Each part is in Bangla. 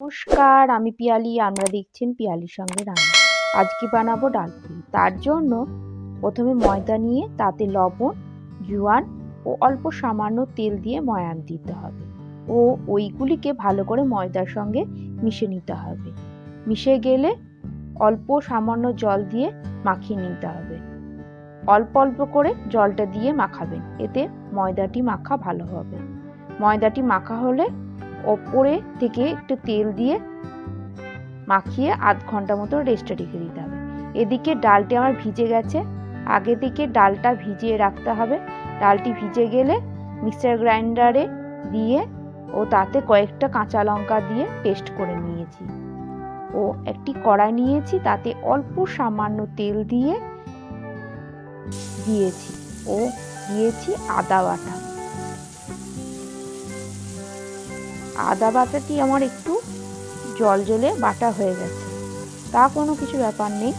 নমস্কার, আমি পিয়ালি আমরা দেখছেন পিয়ালির সঙ্গে রান্না। আজকে বানাবো ডাল পুরি। তার জন্য প্রথমে ময়দা নিয়ে তাতে লবণ, জোয়ান ও অল্প সামান্য তেল দিয়ে ময়ান দিতে হবে। ও ওইগুলিকে ভালো করে ময়দার সঙ্গে মিশে নিতে হবে। মিশে গেলে অল্প সামান্য জল দিয়ে মাখিয়ে নিতে হবে। অল্প অল্প করে জলটা দিয়ে মাখাবেন। এতে ময়দাটি মাখা ভালো হবে। ময়দাটি মাখা হলে ওপরে থেকে একটু তেল দিয়ে মাখিয়ে আধ ঘণ্টা মতো রেস্টে রেখে দিতে হবে। এদিকে ডালটি আমার ভিজে গেছে। আগে থেকে ডালটা ভিজিয়ে রাখতে হবে। ডালটি ভিজে গেলে মিক্সার গ্রাইন্ডারে দিয়ে ও তাতে কয়েকটা কাঁচা লঙ্কা দিয়ে পেস্ট করে নিয়েছি। ও একটি কড়াই নিয়েছি, তাতে অল্প সামান্য তেল দিয়ে দিয়েছি। ও দিয়েছি আদা বাটা। আদা বাটাটি আমার একটু জল জলে বাটা হয়ে গেছে। তা কোনো কিছু ব্যাপার নেই।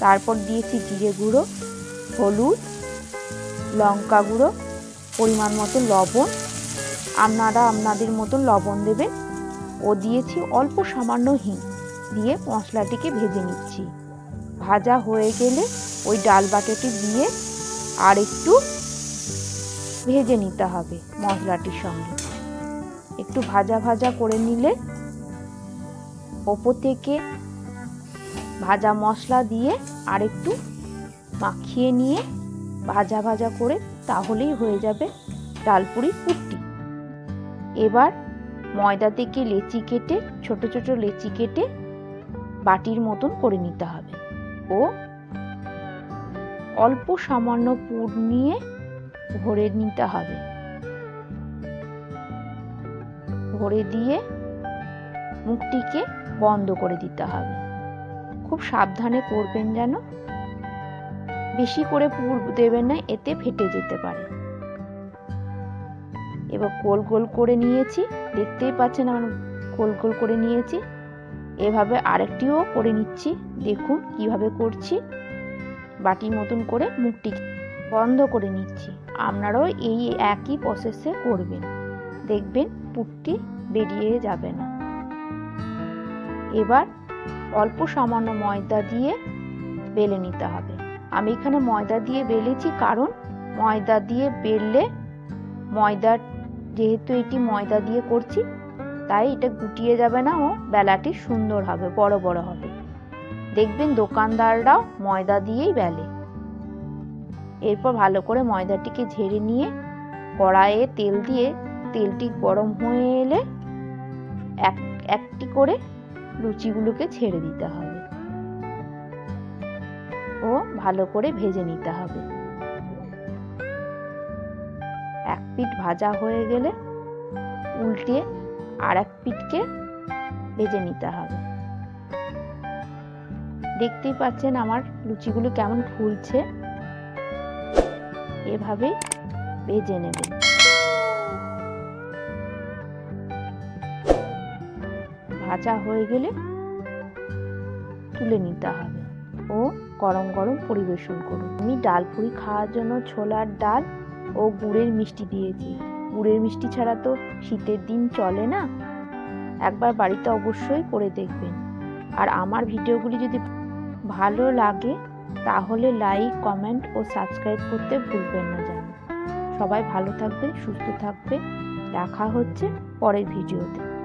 তারপর দিয়েছি জিরে গুঁড়ো, হলুদ, লঙ্কা গুঁড়ো, পরিমাণ মতো লবণ। আপনারা আপনাদের মতো লবণ দেবেন। ও দিয়েছি অল্প সামান্য হিং দিয়ে মশলাটিকে ভেজে নিচ্ছি। ভাজা হয়ে গেলে ওই ডাল বাটাটি দিয়ে আর একটু ভেজে নিতে হবে মশলাটির সঙ্গে। একটু ভাজা ভাজা করে নিলে ওপর থেকে ভাজা মশলা দিয়ে আর একটু মাখিয়ে নিয়ে ভাজা ভাজা করে তাহলেই হয়ে যাবে ডালপুরি পুট্টি এবার ময়দা থেকে লেচি কেটে, ছোট ছোট লেচি কেটে বাটির মতন করে নিতে হবে। ও অল্প সামান্য পুর নিয়ে ভরে নিতে হবে। ভরে দিয়ে মুখটিকে বন্ধ করে দিতে হবে। খুব সাবধানে করবেন যেন। বেশি করে পুর দেবেন না, এতে ফেটে যেতে পারে। এবার গোল গোল করে নিয়েছি, দেখতেই পাচ্ছেন আমার গোল গোল করে নিয়েছি। এভাবে আরেকটিও করে নিচ্ছি, দেখুন কীভাবে করছি। বাটি মতন করে মুখটি বন্ধ করে নিচ্ছি। আপনারাও এই একই প্রসেসে করবেন। দেখবেন পুটটি বেরিয়ে যাবে না। এবার অল্প সামান্য ময়দা দিয়ে বেলে নিতে হবে। আমি এখানে ময়দা দিয়ে বেলেছি কারণ ময়দা দিয়ে বেললে ময়দা যেহেতু এটি ময়দা দিয়ে করছি, তাই এটা গুটিয়ে যাবে না ও বেলাটি সুন্দর হবে, বড় বড় হবে। দেখবেন দোকানদাররাও ময়দা দিয়েই বেলে। এরপর ভালো করে ময়দাটিকে ঝেড়ে নিয়ে কড়াইয়ে তেল দিয়ে তেলটি গরম হয়ে এলে এক, একটি করে লুচিগুলোকে ছেড়ে দিতে হবে। ও ভালো করে ভেজে নিতে হবে। এক পিঠ ভাজা হয়ে গেলে উল্টে আর এক পিঠকে ভেজে নিতে হবে। দেখতেই পাচ্ছেন আমার লুচিগুলো কেমন ফুলছে। এভাবে ভেজে নেবেন। ভাজা হয়ে গেলে তুলে নিতে হবে। ও গরম গরম পরিবেশন করুন। আমি ডাল পুরি খাওয়ার জন্য ছোলার ডাল ও গুড়ের মিষ্টি দিয়েছি। গুড়ের মিষ্টি ছাড়া তো শীতের দিন চলে না। একবার বাড়িতে অবশ্যই করে দেখবেন। আর আমার ভিডিওগুলি যদি ভালো লাগে, তাহলে লাইক, কমেন্ট ও সাবস্ক্রাইব করতে ভুলবেন না যেন। সবাই ভালো থাকবে সুস্থ থাকবে দেখা হচ্ছে পরের ভিডিওতে।